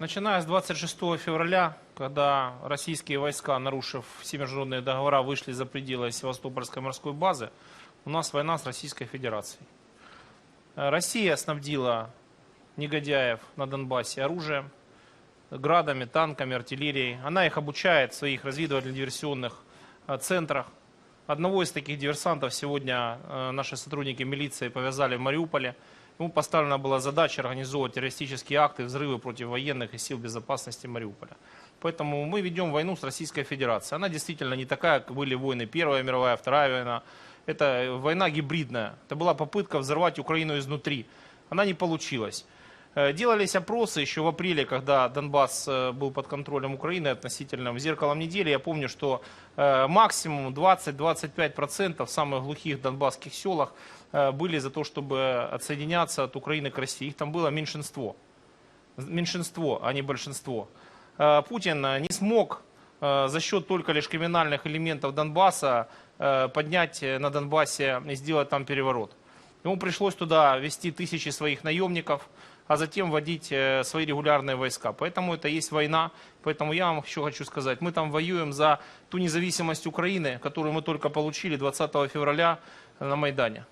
Начиная с 26 февраля, когда российские войска, нарушив все международные договора, вышли за пределы Севастопольской морской базы, у нас война с Российской Федерацией. Э, Россия снабдила негодяев на Донбассе оружием, градами, танками, артиллерией. Она их обучает в своих разведывательно-диверсионных э, центрах. Одного из таких диверсантов сегодня э, наши сотрудники милиции повязали в Мариуполе. Ему поставлена была задача организовывать террористические акты, взрывы против военных и сил безопасности Мариуполя. Поэтому мы ведем войну с Российской Федерацией. Она действительно не такая, как были войны Первая мировая, Вторая война. Это война гибридная. Это была попытка взорвать Украину изнутри. Она не получилась. Э, Делались опросы еще в апреле, когда Донбасс э, был под контролем Украины относительно. «Зеркалом недели» я помню, что э, максимум 20-25% в самых глухих донбасских селах были за то, чтобы отсоединяться от Украины к России. Их там было меньшинство. Меньшинство, а не большинство. Путин не смог за счет только лишь криминальных элементов Донбасса поднять на Донбассе и сделать там переворот. Ему пришлось туда вести тысячи своих наемников, а затем вводить э, свои регулярные войска. Поэтому это есть война. Поэтому я вам еще хочу сказать, мы там воюем за ту независимость Украины, которую мы только получили 20 февраля на Майдане.